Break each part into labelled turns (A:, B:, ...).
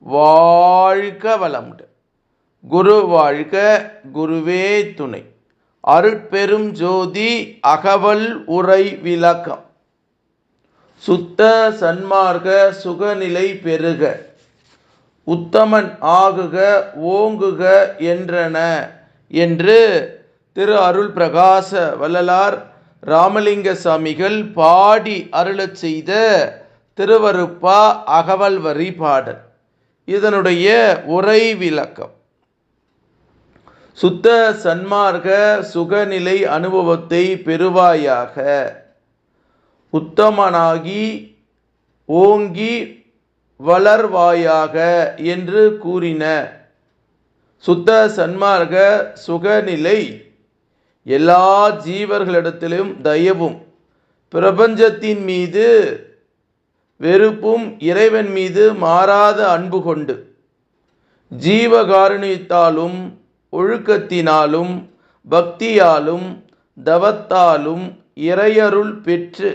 A: வாழ்க வளமுடன். குரு வாழ்க குருவே துணை. அருட்பெரும் ஜோதி அகவல் உரை விளக்கம். சுத்த சன்மார்க்க சுகநிலை பெருக. உத்தமன் ஆகுக ஓங்குக என்றன என்று திரு அருள் பிரகாச வள்ளலார் ராமலிங்க சாமிகள் பாடி அருளச் செய்த திருவருப்பா அகவல் வரி பாடல். இதனுடைய உரை விளக்கம். சுத்த சன்மார்க்க சுகநிலை அனுபவத்தை பெறுவாயாக. உத்தமனாகி ஓங்கி வளர்வாயாக என்று கூறின. சுத்த சன்மார்க்க சுகநிலை எல்லா ஜீவர்களிடத்திலும் தயவும். பிரபஞ்சத்தின் மீது வெறுப்பும் இறைவன் மீது மாறாத அன்பு கொண்டு ஜீவகாருண்யத்தாலும் ஒழுக்கத்தினாலும் பக்தியாலும் தவத்தாலும் இறையருள் பெற்று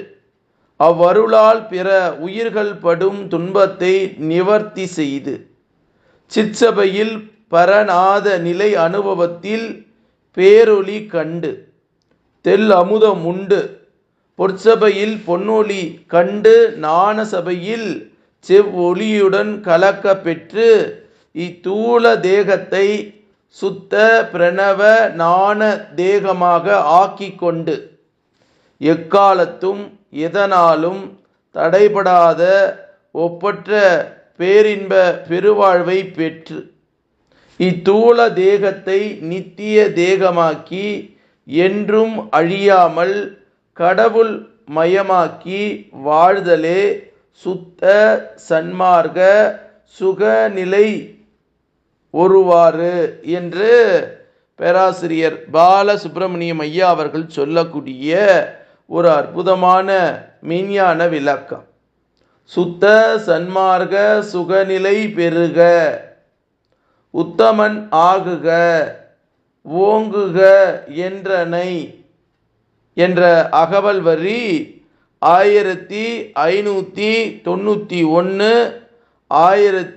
A: அவ்வருளால் பிற உயிர்கள் படும் துன்பத்தை நிவர்த்தி செய்து சிற்சபையில் பரநாத நிலை அனுபவத்தில் பேரொளி கண்டு தெல் அமுதம் உண்டு. பொற்சபையில் பொன்னொளி கண்டு நாண சபையில் செவ்வொளியுடன் கலக்க பெற்று இத்தூல தேகத்தை சுத்த பிரணவ நாண தேகமாக ஆக்கி கொண்டு எக்காலத்தும் எதனாலும் தடைபடாத ஒப்பற்ற பேரின்ப பெருவாழ்வை பெற்று இத்தூல தேகத்தை நித்திய தேகமாக்கி என்றும் அழியாமல் கடவுள் மயமாக்கி வாழ்தலே சுத்த சன்மார்க்க சுகநிலை ஒருவாறு என்று பேராசிரியர் பாலசுப்பிரமணியம் ஐயா அவர்கள் சொல்லக்கூடிய ஒரு அற்புதமான மெய்ஞான விளக்கம். சுத்த சன்மார்க்க சுகநிலை பெருக உத்தமன் ஆகுக ஓங்குக என்றனை என்ற அகவல் வரி ஆயிரத்தி ஐநூற்றி தொண்ணூற்றி ஒன்று ஆயிரத்தி